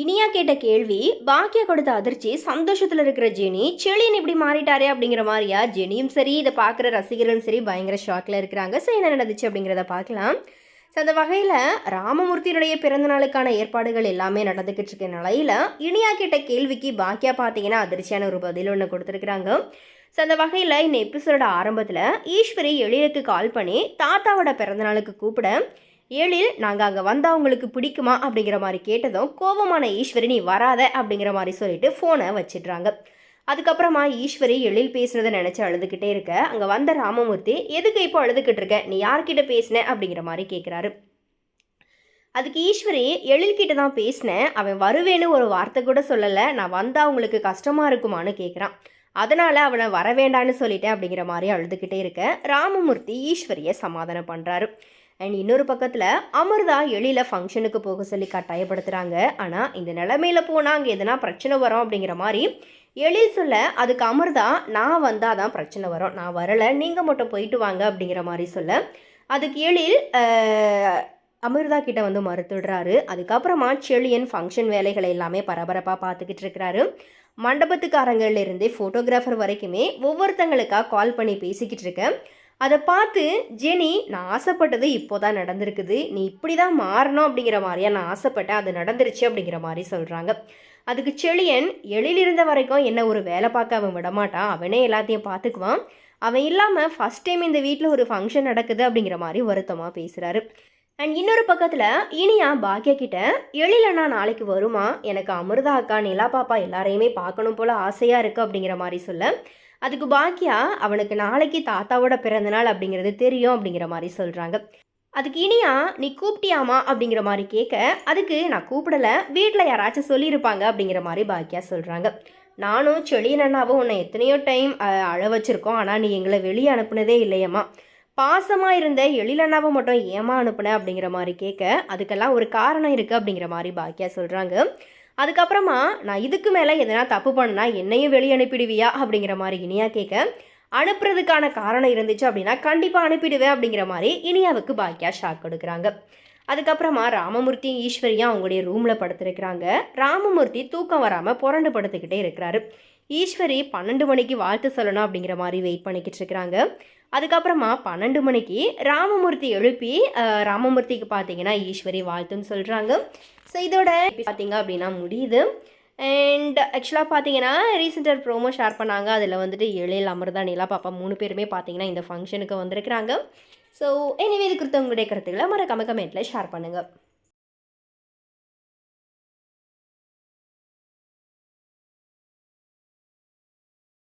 இனியா கேட்ட கேள்வி பாக்கியா கொடுத்த அதிர்ச்சி சந்தோஷத்தில் இருக்கிற ஜெனி செழியன் இப்படி மாறிட்டாரே அப்படிங்கிற மாதிரியா? ஜெனியும் சரி இதை பார்க்குற ரசிகர்களும் சரி பயங்கர ஷாக்கில் இருக்கிறாங்க. ஸோ என்ன நடந்துச்சு அப்படிங்கிறத பார்க்கலாம். ஸோ அந்த வகையில் ராமமூர்த்தியினுடைய பிறந்த நாளுக்கான ஏற்பாடுகள் எல்லாமே நடந்துக்கிட்டு இருக்க நிலையில் இனியா கேட்ட கேள்விக்கு பாக்கியா பார்த்தீங்கன்னா அதிர்ச்சியான ஒரு பதில் ஒன்று கொடுத்துருக்குறாங்க. ஸோ அந்த வகையில் இந்த எபிசோட ஆரம்பத்தில் ஈஸ்வரி எழிலுக்கு கால் பண்ணி தாத்தாவோட பிறந்தநாளுக்கு கூப்பிட எழில் நாங்கள் அங்கே வந்தால் அவங்களுக்கு பிடிக்குமா? அப்படிங்கிற மாதிரி கேட்டதும் கோபமான ஈஸ்வரி நீ வராத அப்படிங்கிற மாதிரி சொல்லிட்டு ஃபோனை வச்சிடுறாங்க. அதுக்கப்புறமா ஈஸ்வரி எழில் பேசுனதை நினச்சி அழுதுகிட்டே இருக்க அங்கே வந்த ராமமூர்த்தி எதுக்கு இப்போ அழுதுகிட்டு இருக்க? நீ யார்கிட்ட பேசின? அப்படிங்கிற மாதிரி கேட்குறாரு அதுக்கு ஈஸ்வரி எழில்கிட்ட தான் பேசினேன் அவன் வருவேன்னு ஒரு வார்த்தை கூட சொல்லலை. நான் வந்தால் அவங்களுக்கு கஷ்டமாக இருக்குமான்னு கேட்குறான் அதனால் அவனை வர வேண்டான்னு சொல்லிட்டேன் அப்படிங்கிற மாதிரி அழுதுகிட்டே இருக்க ராமமூர்த்தி ஈஸ்வரியை சமாதானம் பண்ணுறாரு அண்ட் இன்னொரு பக்கத்தில் அமிர்தா எழில ஃபங்க்ஷனுக்கு போக சொல்லி கட்டாயப்படுத்துகிறாங்க ஆனால் இந்த நிலமையில போனால் அங்கே எதனா பிரச்சனை வரும் அப்படிங்கிற மாதிரி எழில் சொல்ல அதுக்கு அமிர்தா நான் வந்தால் தான் பிரச்சனை வரும். நான் வரலை. நீங்கள் மட்டும் போயிட்டு வாங்க அப்படிங்கிற மாதிரி சொல்ல அதுக்கு எழில் அமிர்தா கிட்ட வந்து மறுத்துடுறாரு. அதுக்கப்புறமா செழியன் ஃபங்க்ஷன் வேலைகளை எல்லாமே பரபரப்பாக பார்த்துக்கிட்டு இருக்கிறாரு. மண்டபத்துக்காரங்கள்லேருந்தே ஃபோட்டோகிராஃபர் வரைக்குமே ஒவ்வொருத்தங்களுக்காக கால் பண்ணி பேசிக்கிட்டு இருக்கேன். அதை பார்த்து ஜெனி நான் ஆசைப்பட்டது இப்போ தான் நடந்திருக்குது. நீ இப்படி தான் மாறணும் அப்படிங்கிற மாதிரியா? நான் ஆசைப்பட்டேன் அது நடந்துருச்சு அப்படிங்கிற மாதிரி சொல்கிறாங்க அதுக்கு செழியன் எழிலிருந்த வரைக்கும் என்ன ஒரு வேலை பார்க்க அவன் விடமாட்டான். அவனே எல்லாத்தையும் பார்த்துக்குவான். அவன் இல்லாமல் ஃபஸ்ட் டைம் இந்த வீட்டில் ஒரு ஃபங்க்ஷன் நடக்குது அப்படிங்கிற மாதிரி வருத்தமாக பேசுகிறாரு அண்ட் இன்னொரு பக்கத்தில் இனியா பாக்கியா கிட்ட எழிலண்ணா நாளைக்கு வருமா? எனக்கு அமிர்தா அக்கா நிலா பாப்பா எல்லாரையுமே பார்க்கணும் போல் ஆசையாக இருக்குது அப்படிங்கிற மாதிரி சொல்ல அதுக்கு பாக்கியா அவனுக்கு நாளைக்கு தாத்தாவோட பிறந்தநாள் அப்படிங்கிறது தெரியும் அப்படிங்கிற மாதிரி சொல்கிறாங்க அதுக்கு இனியா நீ கூப்பிட்டியாமா அப்படிங்கிற மாதிரி கேட்க அதுக்கு நான் கூப்பிடல வீட்டில் யாராச்சும் சொல்லியிருப்பாங்க? அப்படிங்கிற மாதிரி பாக்கியா சொல்கிறாங்க நானும் செழியன் அண்ணாவும் உன்னை எத்தனையோ டைம் அழ வச்சுருக்கோம். ஆனால் நீ எங்களை வெளியே அனுப்புனதே இல்லையம்மா. பாசமாக இருந்த எழிலண்ணாவை மட்டும் ஏமா அனுப்புன? அப்படிங்கிற மாதிரி கேட்க அதுக்கெல்லாம் ஒரு காரணம் இருக்குது அப்படிங்கிற மாதிரி பாக்கியா சொல்கிறாங்க அதுக்கப்புறமா நான் இதுக்கு மேலே எதனா தப்பு பண்ணா என்னையும் வெளியே அனுப்பிடுவியா? அப்படிங்கிற மாதிரி இனியா கேட்க அனுப்புறதுக்கான காரணம் இருந்துச்சு அப்படின்னா கண்டிப்பாக அனுப்பிடுவேன் அப்படிங்கிற மாதிரி இனியாவுக்கு பாக்கியா ஷாக் கொடுக்குறாங்க. அதுக்கப்புறமா ராமமூர்த்தியும் ஈஸ்வரியும் அவங்களுடைய ரூமில் படுத்திருக்கிறாங்க. ராமமூர்த்தி தூக்கம் வராமல் புரண்டு படுத்துக்கிட்டே இருக்கிறாரு. ஈஸ்வரி பன்னெண்டு மணிக்கு வாழ்த்து சொல்லணும் அப்படிங்கிற மாதிரி வெயிட் பண்ணிக்கிட்டு இருக்கிறாங்க. அதுக்கப்புறமா பன்னெண்டு மணிக்கு ராமமூர்த்தி எழுப்பி ராமமூர்த்திக்கு பார்த்தீங்கன்னா ஈஸ்வரி வாழ்த்துன்னு சொல்கிறாங்க ஸோ இதோட பார்த்தீங்க அப்படின்னா முடியுது. அண்ட் ஆக்சுவலாக பார்த்தீங்கன்னா ரீசெண்டாக ப்ரோமோ ஷேர் பண்ணாங்க. அதில் வந்துட்டு எழில் அமிர்தா நிலா பாப்பா மூணு பேருமே பார்த்தீங்கன்னா இந்த ஃபங்க்ஷனுக்கு வந்திருக்கிறாங்க. ஸோ எனவே இது குறித்த உங்களுடைய கருத்துக்களை மறக்காம கமெண்ட்டில் ஷேர் பண்ணுங்கள்